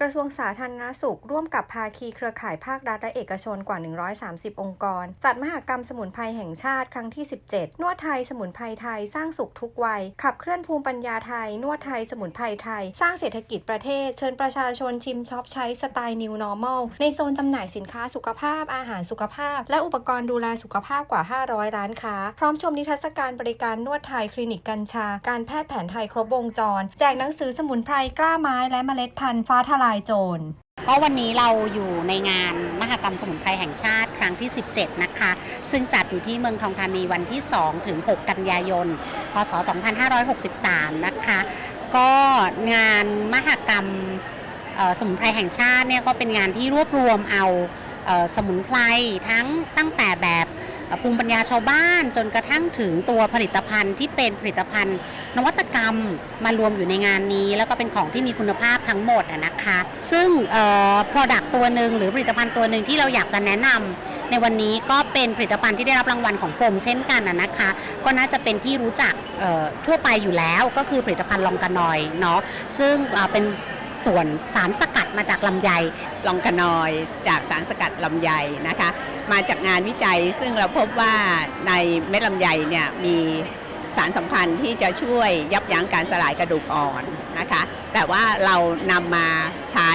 กระทรวงสาธารณสุข ร่วมกับภาคีเครือข่ายภาครัฐและเอกชนกว่า 130 องค์กร จัดมหกรรมสมุนไพรแห่งชาติครั้งที่ 17 นวดไทยสมุนไพรไทยสร้างสุขทุกวัย ขับเคลื่อนภูมิปัญญาไทย นวดไทยสมุนไพรไทย สร้างเศรษฐกิจประเทศ เชิญประชาชนชิมช็อปใช้สไตล์ New Normal ในโซนจำหน่ายสินค้าสุขภาพอาหารสุขภาพ และอุปกรณ์ดูแลสุขภาพกว่า 500 ร้านค้า พร้อมชมนิทรรศการบริการนวดไทยคลินิกกัญชา การแพทย์แผนไทยครบวงจร แจกหนังสือสมุนไพรกล้าไม้และเมล็ดพันธุ์ฟ้าทลายโจรก็วันนี้เราอยู่ในงานมหกรรมสมุนไพรแห่งชาติครั้งที่ 17 นะคะ ซึ่งจัดอยู่ที่เมืองทองธานีวันที่ 2 ถึง 6 กันยายน พศ 2563 นะคะ ก็งานมหกรรมสมุนไพรแห่งชาติเนี่ยก็เป็นงานที่รวบรวมเอาสมุนไพรทั้งตั้งแต่แบบภูมิปัญญาชาวบ้านจนกระทั่งถึงตัวผลิตภัณฑ์ที่เป็นผลิตภัณฑ์ นวัตกรรมมารวมอยู่ในงานนี้ แล้วก็เป็นของที่มีคุณภาพทั้งหมดอะนะคะ ซึ่งเอ่อ product ตัวหนึ่งหรือผลิตภัณฑ์ตัวหนึ่งที่เราอยากจะแนะนำในวันนี้ก็เป็นผลิตภัณฑ์ที่ได้รับรางวัลของกรมเช่นกันอะนะคะ ก็น่าจะเป็นที่รู้จักทั่วไปอยู่แล้วก็คือผลิตภัณฑ์ลองกานอยเนาะซึ่งเเป็นส่วนสารสกัดมาจากลำไยลองกานอยจากสารสกัดลำไยนะคะ มาจากงานวิจัยซึ่งเราพบว่าในเม็ดลำไยเนี่ยมี สารสำคัญที่จะช่วยยับยั้งการสลายกระดูกอ่อนนะคะ แต่ว่าเรานำมาใช้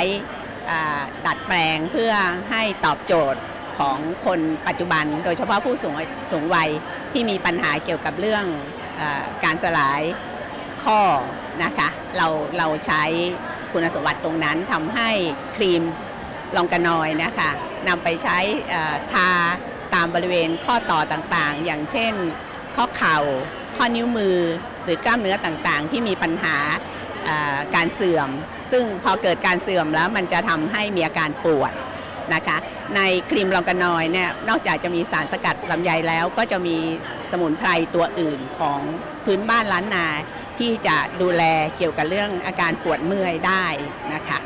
ดัดแปลงเพื่อให้ตอบโจทย์ของคนปัจจุบัน โดยเฉพาะผู้สูงสูงวัยที่มีปัญหาเกี่ยวกับเรื่องอการสลายข้อนะคะเราเราใช้คุณสมบัติตรงนั้นทำให้ครีมลองกานอยนะคะนำไปใช้ทาตามบริเวณข้อต่อต่างๆ อย่างเช่นข้อเข่า ข้อนิ้วมือหรือกล้ามเนื้อต่างๆ ที่มีปัญหาการเสื่อม ซึ่งพอเกิดการเสื่อมแล้วมันจะทำให้มีอาการปวดนะคะในครีมลองกานอยเนี่ยนอกจากจะมีสารสกัดลำไยแล้วก็จะมีสมุนไพรตัวอื่นของพื้นบ้านล้านนา ที่จะดูแลเกี่ยวกับเรื่องอาการปวดเมื่อยได้นะคะ